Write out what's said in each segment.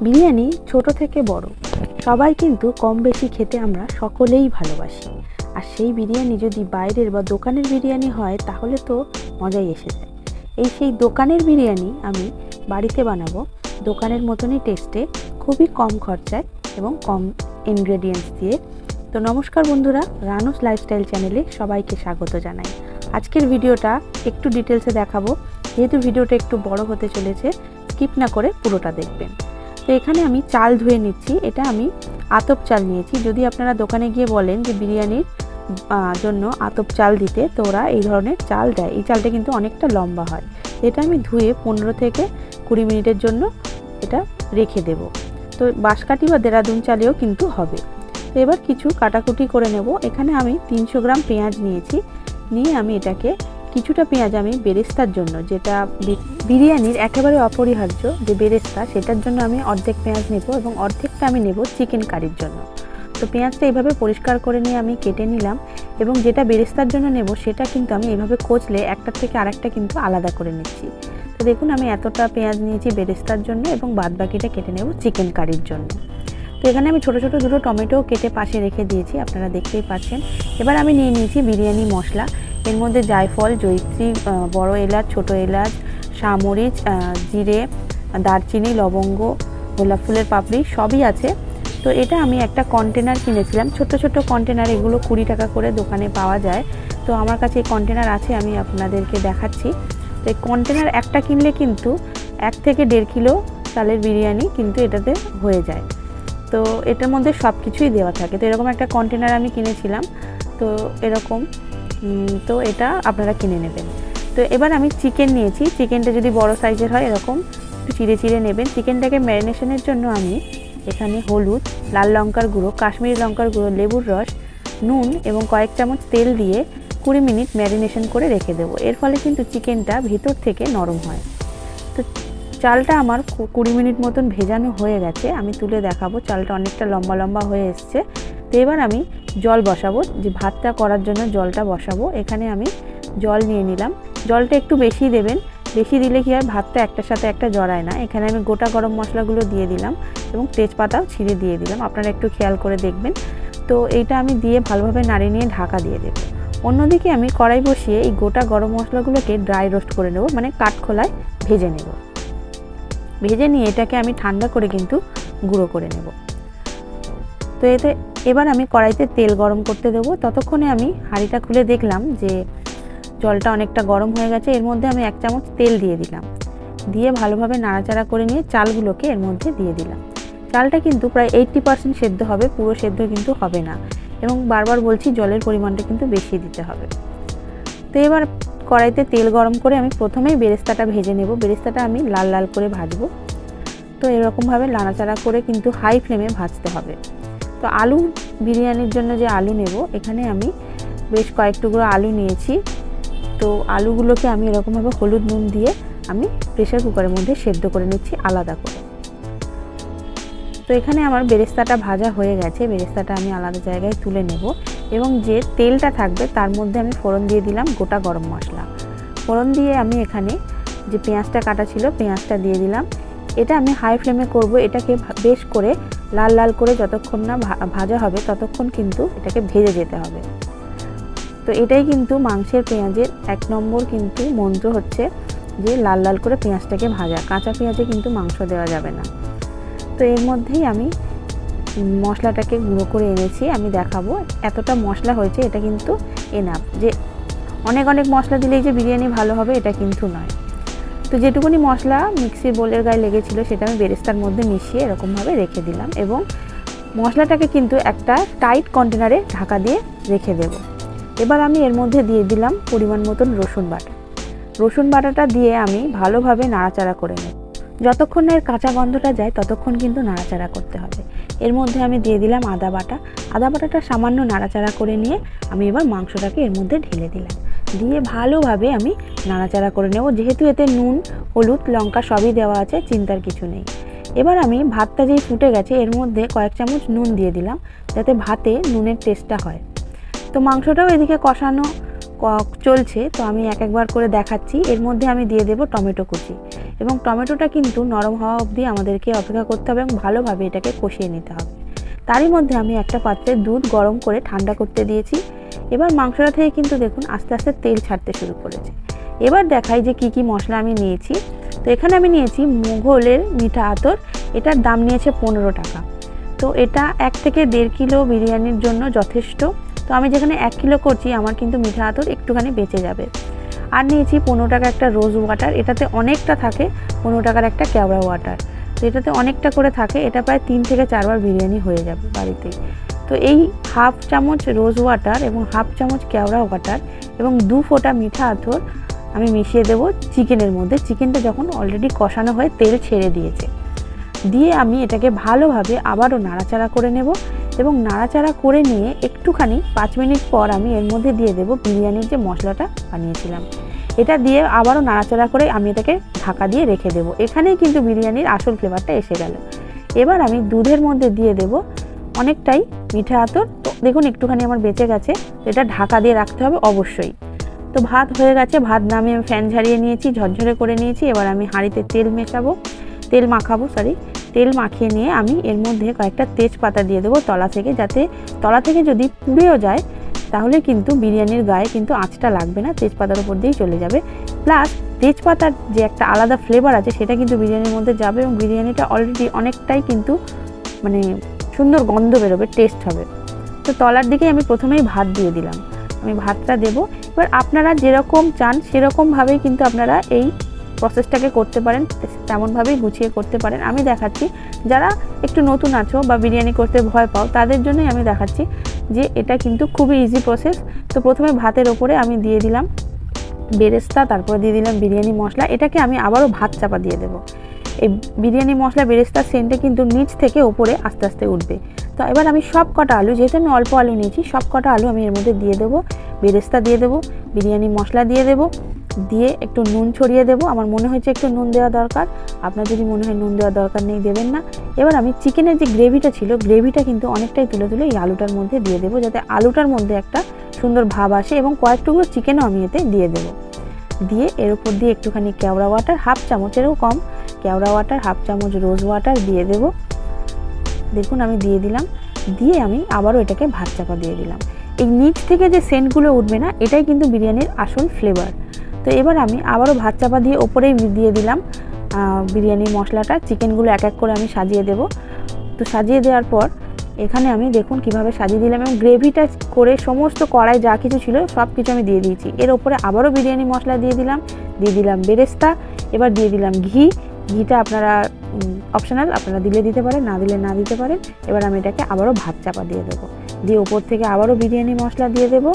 বিরিয়ানি ছোট থেকে বড়। সবাই কিন্তু কম বেশি খেতে আমরা সকলেই ভালোবাসি। আর সেই বিরিয়ানি যদি বাইরের বা দোকানের বিরিয়ানি হয়, তাহলে তো মজাই এসে যায়। এই সেই দোকানের বিরিয়ানি আমি বাড়িতে বানাবো। দোকানের মতনই টেস্টে, খুবই কম খরচায় এবং কম ইনগ্রেডিয়েন্টস দিয়ে। তো নমস্কার বন্ধুরা, রানুস লাইফস্টাইল চ্যানেলে সবাইকে স্বাগত জানাই। আজকের ভিডিওটা একটু ডিটেলসে দেখাবো। যেহেতু ভিডিওটা একটু বড় হতে চলেছে স্কিপ না করে পুরোটা দেখবেন। তো এখানে আমি চাল ধুয়ে নিচ্ছি। এটা আমি আতপ চাল নিয়েছি। যদি আপনারা দোকানে গিয়ে বলেন যে বিরিয়ানির জন্য আতপ চাল দিতে, তো ওরা এই ধরনের চাল দেয়। এই চালটা কিন্তু অনেকটা লম্বা হয়। এটা আমি ধুয়ে পনেরো থেকে কুড়ি মিনিটের জন্য এটা রেখে দেব। তো বাঁশকাঠি বা দেরাদুন চালেও কিন্তু হবে। তো এবার কিছু কাটাকুটি করে নেব। এখানে আমি তিনশো গ্রাম পেঁয়াজ নিয়েছি। নিয়ে আমি এটাকে কিছুটা পেঁয়াজ আমি বেরেস্তার জন্য, যেটা বিরিয়ানির একেবারে অপরিহার্য যে বেরেস্তা, সেটার জন্য আমি অর্ধেক পেঁয়াজ নেব এবং অর্ধেকটা আমি নেব চিকেন কারির জন্য। তো পেঁয়াজটা এইভাবে পরিষ্কার করে নিয়ে আমি কেটে নিলাম এবং যেটা বেরেস্তার জন্য নেব, সেটা কিন্তু আমি এভাবে কোচলে একটার থেকে আরেকটা কিন্তু আলাদা করে নিচ্ছি। তো দেখুন, আমি এতটা পেঁয়াজ নিয়েছি বেরেস্তার জন্য এবং বাদ বাকিটা কেটে নেব চিকেন কারির জন্য। তো এখানে আমি ছোটো ছোটো দুটো টমেটো কেটে পাশে রেখে দিয়েছি, আপনারা দেখতেই পাচ্ছেন। এবার আমি নিয়ে নিয়েছি বিরিয়ানি মশলা। এর মধ্যে জায়ফল জৈত্রী বড় এলাচ, ছোট এলাচ সামরিচ জিরে, দারচিনি, লবঙ্গ, গোলাপ ফুলের পাপড়ি সবই আছে। তো এটা আমি একটা কন্টেনার কিনেছিলাম। ছোট ছোট কন্টেনার এগুলো কুড়ি টাকা করে দোকানে পাওয়া যায়। তো আমার কাছে এই কন্টেনার আছে, আমি আপনাদেরকে দেখাচ্ছি। তো এই কন্টেনার একটা কিনলে কিন্তু এক থেকে দেড় কিলো চালের বিরিয়ানি কিন্তু এটাতে হয়ে যায়। তো এটার মধ্যে সব কিছুই দেওয়া থাকে। তো এরকম একটা কন্টেনার আমি কিনেছিলাম। তো এরকম তো এটা আপনারা কিনে নেবেন। তো এবার আমি চিকেন নিয়েছি। চিকেনটা যদি বড় সাইজের হয় এরকম, একটু চিড়ে চিড়ে নেবেন। চিকেনটাকে ম্যারিনেশনের জন্য আমি এখানে হলুদ, লাল লঙ্কার গুঁড়ো, কাশ্মীরি লঙ্কার গুঁড়ো, লেবুর রস, নুন এবং কয়েক চামচ তেল দিয়ে কুড়ি মিনিট ম্যারিনেশন করে রেখে দেবো। এর ফলে কিন্তু চিকেনটা ভিতর থেকে নরম হয়। তো চালটা আমার কুড়ি মিনিট মতন ভেজানো হয়ে গেছে। আমি তুলে দেখাবো। চালটা অনেকটা লম্বা লম্বা হয়ে এসছে। তো এবার আমি জল বসাবো, যে ভাতটা করার জন্য জলটা বসাবো। এখানে আমি জল নিয়ে নিলাম। জলটা একটু বেশি দেবেন। বেশি দিলে কি হয়, ভাতটা একটার সাথে একটা জড়ায় না। এখানে আমি গোটা গরম মশলাগুলো দিয়ে দিলাম এবং তেজপাতাও ছিঁড়ে দিয়ে দিলাম। আপনারা একটু খেয়াল করে দেখবেন। তো এইটা আমি দিয়ে ভালোভাবে নাড়িয়ে নিয়ে ঢাকা দিয়ে দেবো। অন্যদিকে আমি কড়াই বসিয়ে এই গোটা গরম মশলাগুলোকে ড্রাই রোস্ট করে নেব মানে কাঠখোলায় ভেজে নেব। ভেজে নিয়ে এটাকে আমি ঠান্ডা করে কিন্তু গুঁড়ো করে নেব। এতে এবার আমি কড়াইতে তেল গরম করতে দেবো। ততক্ষণে আমি হাঁড়িটা খুলে দেখলাম যে জলটা অনেকটা গরম হয়ে গেছে। এর মধ্যে আমি এক চামচ তেল দিয়ে দিলাম। দিয়ে ভালোভাবে নাড়াচাড়া করে নিয়ে চালগুলোকে এর মধ্যে দিয়ে দিলাম। চালটা কিন্তু প্রায় এইট্টি পার্সেন্ট সেদ্ধ হবে, পুরো সেদ্ধ কিন্তু হবে না। এবং বারবার বলছি, জলের পরিমাণটা কিন্তু বেশি দিতে হবে। তো এবার কড়াইতে তেল গরম করে আমি প্রথমেই বেরেস্তাটা ভেজে নেব। বেরেস্তাটা আমি লাল লাল করে ভাজবো। তো এরকমভাবে নাড়াচাড়া করে কিন্তু হাই ফ্লেমে ভাজতে হবে। তো আলু, বিরিয়ানির জন্য যে আলু নেব, এখানে আমি বেশ কয়েক টুকরো আলু নিয়েছি। তো আলুগুলোকে আমি এরকমভাবে হলুদ নুন দিয়ে আমি প্রেশার কুকারের মধ্যে সেদ্ধ করে নিচ্ছি আলাদা করে। তো এখানে আমার বেরেস্তাটা ভাজা হয়ে গেছে, বেরেস্তাটা আমি আলাদা জায়গায় তুলে নেব এবং যে তেলটা থাকবে তার মধ্যে আমি ফোড়ন দিয়ে দিলাম গোটা গরম মশলা। ফোড়ন দিয়ে আমি এখানে যে পেঁয়াজটা কাটা ছিল, পেঁয়াজটা দিয়ে দিলাম। এটা আমি হাই ফ্লেমে করব, এটাকে বেশ করে লাল লাল করে যতক্ষণ না ভাজা হবে ততক্ষণ কিন্তু এটাকে ভেজে যেতে হবে। তো এটাই কিন্তু মাংসের পেঁয়াজের এক নম্বর কিন্তু মন্ত্র হচ্ছে যে লাল লাল করে পেঁয়াজটাকে ভাজা, কাঁচা পেঁয়াজে কিন্তু মাংস দেওয়া যাবে না। তো এর মধ্যেই আমি মশলাটাকে গুঁড়ো করে এনেছি, আমি দেখাবো এতটা মশলা হয়েছে এটা কিন্তু এনাফ যে অনেক অনেক মশলা দিলেই যে বিরিয়ানি ভালো হবে এটা কিন্তু নয়। তো যেটুকুনি মশলা মিক্সির বোলের গায়ে লেগেছিল সেটা আমি বেরেস্তার মধ্যে মিশিয়ে এরকমভাবে রেখে দিলাম এবং মশলাটাকে কিন্তু একটা টাইট কন্টেনারে ঢাকা দিয়ে রেখে দেব। এবার আমি এর মধ্যে দিয়ে দিলাম পরিমাণ মতন রসুন বাটা। রসুন বাটাটা দিয়ে আমি ভালোভাবে নাড়াচাড়া করে নেব। যতক্ষণ না এর কাঁচা গন্ধটা যায়, ততক্ষণ কিন্তু নাড়াচাড়া করতে হবে। এর মধ্যে আমি দিয়ে দিলাম আদা বাটা। আদা বাটাটা সামান্য নাড়াচাড়া করে নিয়ে আমি এবার মাংসটাকে এর মধ্যে ঢেলে দিলাম। দিয়ে ভালোভাবে আমি নাড়াচাড়া করে নেব। যেহেতু এতে নুন, হলুদ, লঙ্কা সবই দেওয়া আছে, চিন্তার কিছু নেই। এবার আমি ভাতটা যেই ফুটে গেছে, এর মধ্যে কয়েক চামচ নুন দিয়ে দিলাম, যাতে ভাতে নুনের টেস্টটা হয়। তো মাংসটাও এদিকে কষানো চলছে, তো আমি এক একবার করে দেখাচ্ছি। এর মধ্যে আমি দিয়ে দেবো টমেটো কুচি। এবং টমেটোটা কিন্তু নরম হওয়া অবধি আমাদেরকে অপেক্ষা করতে হবে এবং ভালোভাবে এটাকে কষিয়ে নিতে হবে। তারই মধ্যে আমি একটা পাত্রে দুধ গরম করে ঠান্ডা করতে দিয়েছি। এবার মাংসটা থেকে কিন্তু দেখুন আস্তে আস্তে তেল ছাড়তে শুরু করেছে। এবার দেখাই যে কি কি মশলা আমি নিয়েছি। তো এখানে আমি নিয়েছি মুঘলের মিঠা আতর, এটার দাম নিয়েছে পনেরো টাকা। তো এটা এক থেকে দেড় কিলো বিরিয়ানির জন্য যথেষ্ট। তো আমি যেখানে এক কিলো করছি, আমার কিন্তু মিঠা আতর একটুখানি বেঁচে যাবে। আর নিয়েছি পনেরো টাকা একটা রোজ ওয়াটার, এটাতে অনেকটা থাকে পনেরো টাকার একটা কেওড়া ওয়াটার। তো এটাতে অনেকটা করে থাকে, এটা প্রায় তিন থেকে চারবার বিরিয়ানি হয়ে যাবে বাড়িতে। তো এই হাফ চামচ রোজ ওয়াটার এবং হাফ চামচ কেওড়া ওয়াটার এবং দু ফোঁটা মিঠা আতর আমি মিশিয়ে দেবো চিকেনের মধ্যে। চিকেনটা যখন অলরেডি কষানো হয়ে তেল ছেড়ে দিয়েছে। দিয়ে আমি এটাকে ভালোভাবে আবারও নাড়াচাড়া করে নেব এবং নাড়াচাড়া করে নিয়ে একটুখানি পাঁচ মিনিট পর আমি এর মধ্যে দিয়ে দেবো বিরিয়ানির যে মশলাটা বানিয়েছিলাম। এটা দিয়ে আবারও নাড়াচাড়া করে আমি এটাকে ঢাকা দিয়ে রেখে দেবো। এখানেই কিন্তু বিরিয়ানির আসল ফ্লেভারটা এসে গেল। এবার আমি দুধের মধ্যে দিয়ে দেব অনেকটাই মিঠা আতর। তো দেখুন, একটুখানি আমার বেঁচে গেছে। এটা ঢাকা দিয়ে রাখতে হবে অবশ্যই। তো ভাত হয়ে গেছে। ভাত নামিয়ে আমি ফ্যান ঝারিয়ে নিয়েছি, ঝরঝরে করে নিয়েছি। এবার আমি হাঁড়িতে তেল মেশাবো। তেল মাখাবো সরি তেল মাখিয়ে নিয়ে আমি এর মধ্যে কয়েকটা তেজপাতা দিয়ে দেবো তলা থেকে, যাতে তলা থেকে যদি পুড়েও যায়, তাহলে কিন্তু বিরিয়ানির গায়ে কিন্তু আঁচটা লাগবে না, তেজপাতার উপর দিয়েই চলে যাবে। প্লাস তেজপাতার যে একটা আলাদা ফ্লেভার আছে, সেটা কিন্তু বিরিয়ানির মধ্যে যাবে এবং বিরিয়ানিটা অলরেডি অনেকটাই কিন্তু মানে সুন্দর গন্ধ বেরোবে টেস্ট হবে। তো তলার দিকে আমি প্রথমেই ভাত দিয়ে দিলাম। আমি ভাতটা দেবো। এবার আপনারা যেরকম চান, সেরকমভাবেই কিন্তু আপনারা এই প্রসেসটাকে করতে পারেন, তেমনভাবেই গুছিয়ে করতে পারেন। আমি দেখাচ্ছি, যারা একটু নতুন আছো বা বিরিয়ানি করতে ভয় পাও, তাদের জন্যই আমি দেখাচ্ছি যে এটা কিন্তু খুবই ইজি প্রসেস তো প্রথমে ভাতের ওপরে আমি দিয়ে দিলাম বেরেস্তা, তারপরে দিয়ে দিলাম বিরিয়ানি মশলা। এটাকে আমি আবারও ভাত চাপা দিয়ে দেবো। এই বিরিয়ানি মশলা বেরেস্তার সেন্টে কিন্তু নিচ থেকে ওপরে আস্তে আস্তে উঠবে। তো এবার আমি সব কটা আলু, যেহেতু আমি অল্প আলু নিয়েছি সব কটা আলু আমি এর মধ্যে দিয়ে দেবো। বেরেস্তা দিয়ে দেবো, বিরিয়ানি মশলা দিয়ে দেবো, দিয়ে একটু নুন ছড়িয়ে দেবো। আমার মনে হয়েছে একটু নুন দেওয়া দরকার। আপনার যদি মনে হয় নুন দেওয়া দরকার নেই, দেবেন না। এবার আমি চিকেনের যে গ্রেভিটা ছিল গ্রেভিটা কিন্তু অনেকটাই তুলে তুলে এই আলুটার মধ্যে দিয়ে দেবো, যাতে আলুটার মধ্যে একটা সুন্দর ভাব আসে এবং কয়েক টুকরো চিকেনও আমি এতে দিয়ে দেবো। দিয়ে এর উপর দিয়ে একটুখানি কেওড়া ওয়াটার হাফ চামচেরও কম কেওড়া ওয়াটার, হাফ চামচ রোজ ওয়াটার দিয়ে দেব। দেখুন, আমি দিয়ে দিলাম। দিয়ে আমি আবারও এটাকে ভাত চাপা দিয়ে দিলাম। এই নিচ থেকে যে সেন্টগুলো উঠবে না, এটাই কিন্তু বিরিয়ানির আসল ফ্লেভার তো এবার আমি আবারও ভাত চাপা দিয়ে ওপরেই দিয়ে দিলাম বিরিয়ানির মশলাটা। চিকেনগুলো এক এক করে আমি সাজিয়ে দেব। তো সাজিয়ে দেওয়ার পর এখানে আমি দেখুন কীভাবে সাজিয়ে দিলাম এবং গ্রেভিটা করে সমস্ত কড়াই যা কিছু ছিল সব কিছু আমি দিয়ে দিয়েছি। এর ওপরে আবারও বিরিয়ানি মশলা দিয়ে দিলাম দিয়ে দিলাম বেরেস্তা, এবার দিয়ে দিলাম ঘি ঘিটা আপনারা অপশনাল আপনারা দিলে দিতে পারেন, না দিলে না দিতে পারেন। এবার আমি এটাকে আবারও ভাত চাপা দিয়ে দেবো। দিয়ে ওপর থেকে আবারও বিরিয়ানি মশলা দিয়ে দেবো।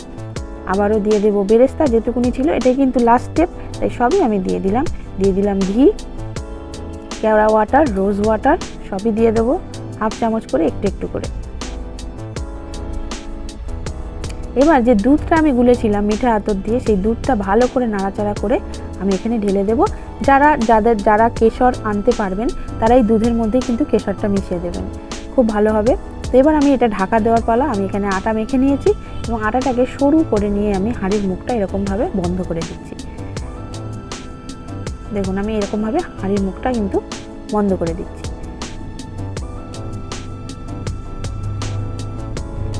আবারও দিয়ে দেবো বেরেস্তা, যেটুকুনি ছিল, এটাই কিন্তু লাস্ট স্টেপ তাই সবই আমি দিয়ে দিলাম। দিয়ে দিলাম ঘি, কেওড়া ওয়াটার রোজ ওয়াটার সবই দিয়ে দেবো। হাফ চামচ করে, একটু একটু করে। এবার যে দুধটা আমি গুলেছিলাম মিঠা আতর দিয়ে, সেই দুধটা ভালো করে নাড়াচাড়া করে আমি এখানে ঢেলে দেব। যারা, যাদের, যারা কেশর আনতে পারবেন তারা এই দুধের মধ্যেই কিন্তু কেশরটা মিশিয়ে দেবেন। খুব ভালো হবে। তো এবার আমি এটা ঢাকা দেওয়ার পালা, আমি এখানে আটা মেখে নিয়েছি এবং আটাটাকে সরু করে নিয়ে আমি হাঁড়ির মুখটা এরকমভাবে বন্ধ করে দিচ্ছি। দেখুন, আমি এরকমভাবে হাঁড়ির মুখটা কিন্তু বন্ধ করে দিচ্ছি।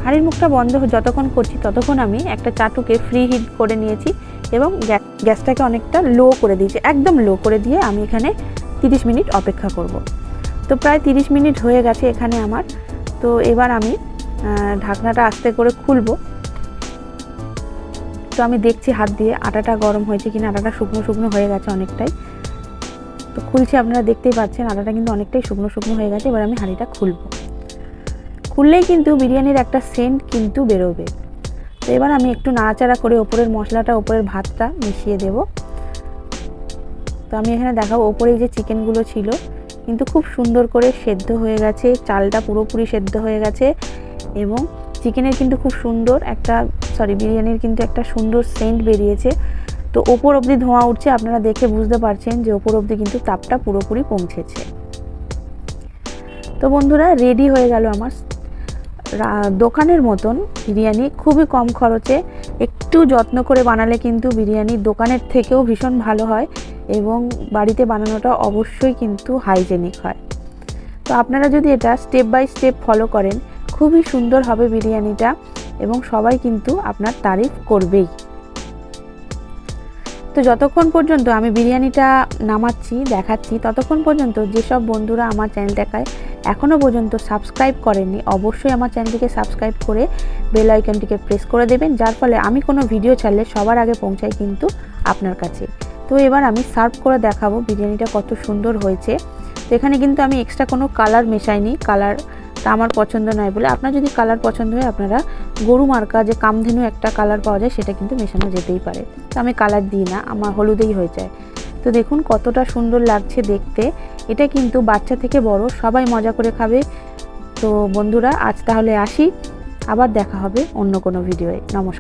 হাঁড়ির মুখটা বন্ধ যতক্ষণ করছি ততক্ষণ আমি একটা চাটুকে ফ্রি হিট করে নিয়েছি এবং গ্যাসটাকে অনেকটা লো করে দিয়েছি, একদম লো করে দিয়ে আমি এখানে 30 মিনিট অপেক্ষা করব। তো প্রায় 30 মিনিট হয়ে গেছে এখানে আমার। তো এবার আমি ঢাকনাটা আস্তে করে খুলব। তো আমি দেখছি হাত দিয়ে আটাটা গরম হয়েছে কিনা, আটাটা শুকনো শুকনো হয়ে গেছে অনেকটাই। তো খুলছি, আপনারা দেখতেই পাচ্ছেন আটাটা কিন্তু অনেকটাই শুকনো শুকনো হয়ে গেছে। এবার আমি হাঁড়িটা খুলবো। খুললেই কিন্তু বিরিয়ানির একটা সেন্ট কিন্তু বেরোবে। তো এবার আমি একটু নাড়াচাড়া করে ওপরের মশলাটা, ওপরের ভাতটা মিশিয়ে দেব। তো আমি এখানে দেখাবো ওপরে যে চিকেনগুলো ছিল, কিন্তু খুব সুন্দর করে সেদ্ধ হয়ে গেছে, চালটা পুরোপুরি সেদ্ধ হয়ে গেছে এবং চিকেনের কিন্তু খুব সুন্দর একটা সরি বিরিয়ানির কিন্তু একটা সুন্দর সেন্ট বেরিয়েছে। তো ওপর অবধি ধোঁয়া উঠছে, আপনারা দেখে বুঝতে পারছেন যে ওপর অবধি কিন্তু তাপটা পুরোপুরি পৌঁছেছে। তো বন্ধুরা রেডি হয়ে গেল আমার দোকানের মতন বিরিয়ানি খুবই কম খরচে। একটু যত্ন করে বানালে কিন্তু বিরিয়ানি দোকানের থেকেও ভীষণ ভালো হয় এবং বাড়িতে বানানোটা অবশ্যই কিন্তু হাইজেনিক হয়। তো আপনারা যদি এটা স্টেপ বাই স্টেপ ফলো করেন, খুবই সুন্দর হবে বিরিয়ানিটা এবং সবাই কিন্তু আপনার তারিফ করবেই। তো যতক্ষণ পর্যন্ত আমি বিরিয়ানিটা নামাচ্ছি, দেখাচ্ছি, ততক্ষণ পর্যন্ত যেসব বন্ধুরা আমার চ্যানেলটাকে এখনও পর্যন্ত সাবস্ক্রাইব করেননি, অবশ্যই আমার চ্যানেলটিকে সাবস্ক্রাইব করে বেল আইকনটিকে প্রেস করে দেবেন, যার ফলে আমি কোনো ভিডিও ছাড়লে সবার আগে পৌঁছাই কিন্তু আপনার কাছে। তো এবার আমি সার্ভ করে দেখাবো বিরিয়ানিটা কত সুন্দর হয়েছে। তো এখানে কিন্তু আমি এক্সট্রা কোনো কালার মেশাইনি কালারটা আমার পছন্দ নয় বলে আপনার যদি কালার পছন্দ হয়, আপনারা গরু মার্কা যে কামধেনু একটা কালার পাওয়া যায়, সেটা কিন্তু মেশানো যেতেই পারে। তো আমি কালার দিই না, আমার হলুদেই হয়ে যায়। তো দেখুন কতটা সুন্দর লাগছে দেখতে। এটা কিন্তু বাচ্চা থেকে বড়, সবাই মজা করে খাবে। তো বন্ধুরা, আজ তাহলে আসি। আবার দেখা হবে অন্য কোনো ভিডিওয়ে। নমস্কার।